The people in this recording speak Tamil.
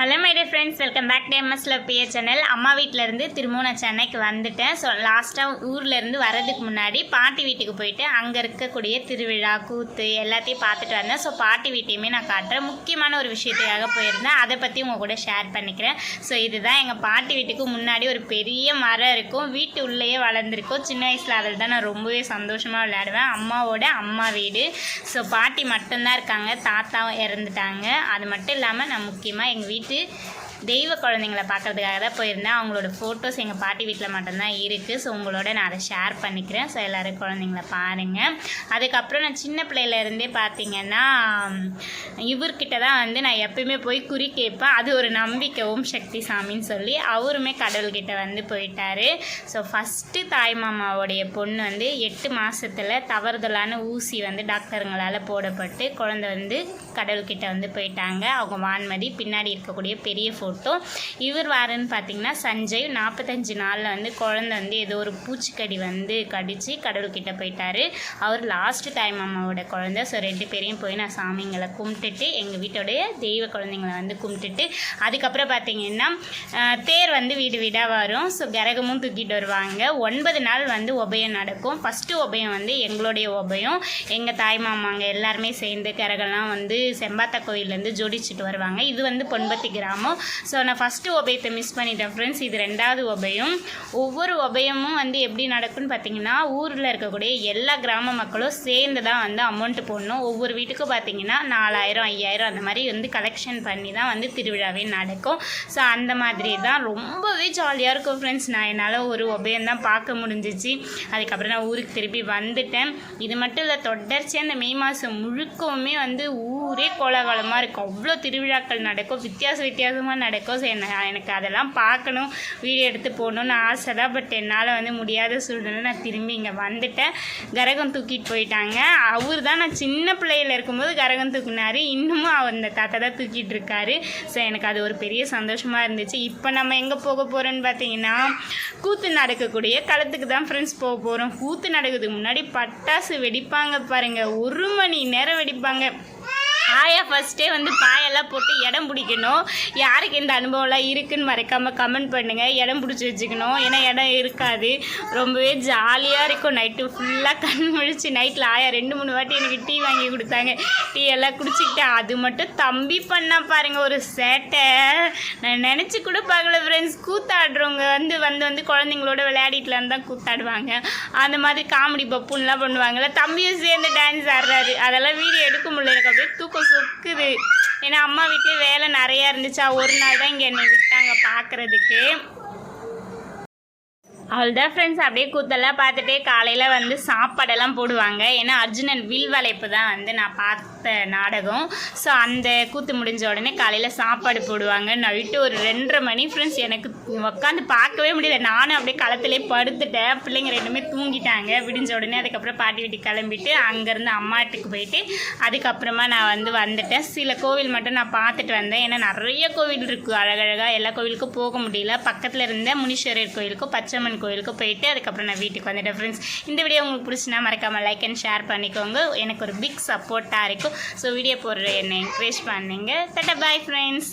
Hello my dear friends welcome back to MS love BA channel அம்மா வீட்டிலேருந்து திரும்பவும் நான் சென்னைக்கு வந்துட்டேன். ஸோ லாஸ்ட்டாக ஊர்லேருந்து வர்றதுக்கு முன்னாடி பாட்டி வீட்டுக்கு போயிட்டு அங்கே இருக்கக்கூடிய திருவிழா கூத்து எல்லாத்தையும் பார்த்துட்டு வந்தேன். ஸோ பாட்டி வீட்டையுமே நான் காட்டுறேன். முக்கியமான ஒரு விஷயத்துக்காக போயிருந்தேன். அதை பற்றி உங்கள் கூட ஷேர் பண்ணிக்கிறேன். ஸோ இதுதான் எங்கள் பாட்டி வீட்டுக்கு முன்னாடி ஒரு பெரிய மரம் இருக்கும். வீட்டு உள்ளேயே வளர்ந்துருக்கும். சின்ன வயசில் அதில் தான் நான் ரொம்பவே சந்தோஷமாக விளையாடுவேன். அம்மாவோட அம்மா வீடு. ஸோ பாட்டி மட்டும்தான் இருக்காங்க. தாத்தாவும் இறந்துட்டாங்க. அது மட்டும் இல்லாமல் நான் முக்கியமாக எங்கள் வீட்டு தெய்வ குழந்தைங்கள பார்க்கறதுக்காக தான் போயிருந்தேன். அவங்களோட ஃபோட்டோஸ் எங்கள் பாட்டி வீட்டில் மட்டும்தான் இருக்குது ஸோ உங்களோட நான் அதை ஷேர் பண்ணிக்கிறேன். ஸோ எல்லோரும் குழந்தைங்கள பாருங்கள் அதுக்கப்புறம் நான் சின்ன பிள்ளையிலேருந்தே பார்த்தீங்கன்னா இவர்கிட்ட தான் வந்து நான் எப்பயுமே போய் குறி கேட்பேன். அது ஒரு நம்பிக்கை ஓம் சக்தி சாமின்னு சொல்லி அவருமே கடவுள்கிட்ட வந்து போயிட்டார். ஸோ ஃபஸ்ட்டு தாய் மாமாவுடைய பொண்ணு வந்து எட்டு மாதத்தில் தவறுதலான ஊசி வந்து டாக்டருங்களால் போடப்பட்டு குழந்தை வந்து கடவுள்கிட்ட வந்து போயிட்டாங்க. அவங்க வான்மதி பின்னாடி இருக்கக்கூடிய பெரிய ஃபோட்டோ இவர் வாரன்னு பார்த்தீங்கன்னா சஞ்சய் நாற்பத்தஞ்சு நாளில் வந்து குழந்தை வந்து ஏதோ ஒரு பூச்சிக்கடி வந்து கடித்து கடவுள்கிட்ட போயிட்டார். அவர் லாஸ்ட்டு தாய் மாமாவோட குழந்தை. ஸோ ரெண்டு பேரையும் போய் நான் சாமிங்களை கும்பிட்டுட்டு எங்கள் வீட்டோடைய தெய்வ குழந்தைங்களை வந்து கும்பிட்டுட்டு அதுக்கப்புறம் பார்த்தீங்கன்னா தேர் வந்து வீடு வீடாக வரும். ஸோ கரகமும் தூக்கிட்டு வருவாங்க. ஒன்பது நாள் வந்து உபயம் நடக்கும். ஃபஸ்ட்டு உபயம் வந்து எங்களுடைய உபயம். எங்கள் தாய் மாமாங்க எல்லாருமே சேர்ந்து கரகம்லாம் வந்து செம்பாத்தா கோயிலேருந்து ஜோடிச்சுட்டு வருவாங்க. இது வந்து பொன்பத்தி கிராமம். ஸோ நான் ஃபஸ்ட்டு உபயத்தை மிஸ் பண்ணிட்டேன் ஃப்ரெண்ட்ஸ் இது ரெண்டாவது உபயம் ஒவ்வொரு உபயமும் வந்து எப்படி நடக்கும்னு பார்த்தீங்கன்னா ஊரில் இருக்கக்கூடிய எல்லா கிராம மக்களும் சேர்ந்து தான் வந்து அமௌண்ட்டு போடணும். ஒவ்வொரு வீட்டுக்கும் பார்த்தீங்கன்னா நாலாயிரம் ஐயாயிரம் அந்த மாதிரி வந்து கலெக்ஷன் பண்ணி தான் வந்து திருவிழாவே நடக்கும். ஸோ அந்த மாதிரி தான் ரொம்பவே ஜாலியாக இருக்கும் ஃப்ரெண்ட்ஸ் நான் என்னால் ஒரு உபயம் தான் பார்க்க முடிஞ்சிச்சு. அதுக்கப்புறம் நான் ஊருக்கு திருப்பி வந்துட்டேன். இது மட்டும் இல்லை தொடர்ச்சியாக அந்த மே மாதம் முழுக்கவுமே வந்து ஊர் கோலாகலமாக இருக்கும். அவ்வளோ திருவிழாக்கள் நடக்கும். வித்தியாச வித்தியாசமாக நடக்கும். ஸோ என்ன எனக்கு அதெல்லாம் பார்க்கணும். வீடியோ எடுத்து போகணும்னு ஆசை தான் பட் என்னால் வந்து முடியாத சூழ்நிலை நான் திரும்பி இங்கே வந்துட்டேன். கரகம் தூக்கிட்டு போயிட்டாங்க. அவர் தான் நான் சின்ன பிள்ளையில் இருக்கும்போது கரகம் தூக்குனாரு. இன்னமும் அவர் அந்த தாத்தா தான் தூக்கிட்டு இருக்காரு. ஸோ எனக்கு அது ஒரு பெரிய சந்தோஷமாக இருந்துச்சு. இப்போ நம்ம எங்கே போக போகிறோன்னு பார்த்தீங்கன்னா கூத்து நடக்கக்கூடிய களத்துக்கு தான் ஃப்ரெண்ட்ஸ் போக போகிறோம் கூத்து நடக்கிறதுக்கு முன்னாடி பட்டாசு வெடிப்பாங்க பாருங்கள் ஒரு மணி நேரம் வெடிப்பாங்க. ஆயா ஃபஸ்ட்டே வந்து எல்லாம் போட்டு இடம் பிடிக்கணும். யாருக்கு இந்த அனுபவம்லாம் இருக்குன்னு மறைக்காமல் கமெண்ட் பண்ணுங்கள் இடம் பிடிச்சி வச்சுக்கணும். ஏன்னா இடம் இருக்காது. ரொம்பவே ஜாலியாக இருக்கும். நைட்டு ஃபுல்லாக கண் முழிச்சு நைட்டில் ஆயா ரெண்டு மூணு வாட்டி எனக்கு டீ வாங்கி கொடுத்தாங்க. டீ எல்லாம் குடிச்சிக்கிட்டேன் அது மட்டும் தம்பி பண்ணால் பாருங்கள் ஒரு சேட்டை. நான் நினச்சி கூட பார்க்கல ஃப்ரெண்ட்ஸ் கூத்தாடுறவங்க வந்து வந்து வந்து குழந்தைங்களோட விளையாடிட்டுலாம் தான் கூத்தாடுவாங்க. அந்த மாதிரி காமெடி பப்புன்லாம் பண்ணுவாங்கள்ல தம்பியும் சேர்ந்து டான்ஸ் ஆடுறாரு. அதெல்லாம் வீடியோ எடுக்க முடியல எனக்கு அப்படியே தூக்கம் சொக்குது. ஏன்னா அம்மா வீட்லேயே வேலை நிறையா இருந்துச்சா ஒரு நாள் தான் இங்கே என்னை விட்டாங்க பார்க்குறதுக்கு அவ்வளோதான் ஃப்ரெண்ட்ஸ் அப்படியே கூத்தெல்லாம் பார்த்துட்டு காலையில் வந்து சாப்பாடெல்லாம் போடுவாங்க. ஏன்னா அர்ஜுனன் வில் வளைப்பு தான் வந்து நான் பார்த்த நாடகம். ஸோ அந்த கூத்து முடிஞ்ச உடனே காலையில் சாப்பாடு போடுவாங்க. நைட்டு ஒரு ரெண்டரை மணி ஃப்ரெண்ட்ஸ் எனக்கு உட்காந்து பார்க்கவே முடியல. நானும் அப்படியே களத்துலேயே படுத்துட்டேன். பிள்ளைங்க ரெண்டுமே தூங்கிட்டாங்க. விடிஞ்ச உடனே அதுக்கப்புறம் பாட்டி வீட்டுக்கு கிளம்பிட்டு அங்கேருந்து அம்மாட்டுக்கு போயிட்டு அதுக்கப்புறமா நான் வந்து வந்துட்டேன். சில கோவில் மட்டும் நான் பார்த்துட்டு வந்தேன். ஏன்னா நிறைய கோவில் இருக்குது அழகழகாக எல்லா கோவிலுக்கும் போக முடியல. பக்கத்தில் இருந்த முனீஸ்வரர் கோயிலுக்கும் கோயிலுக்கு போயிட்டு அதுக்கப்புறம் நான் வீட்டுக்கு வந்துட்டேன் ஃப்ரெண்ட்ஸ் இந்த வீடியோ உங்களுக்கு பிடிச்சினா மறக்காமல் லைக் அண்ட் ஷேர் பண்ணிக்கோங்க. எனக்கு ஒரு பிக் சப்போர்ட்டாக இருக்கும். ஸோ வீடியோ போடுற என்னை என்கரேஜ் பண்ணுங்கள் தட்ட பாய் ஃப்ரெண்ட்ஸ்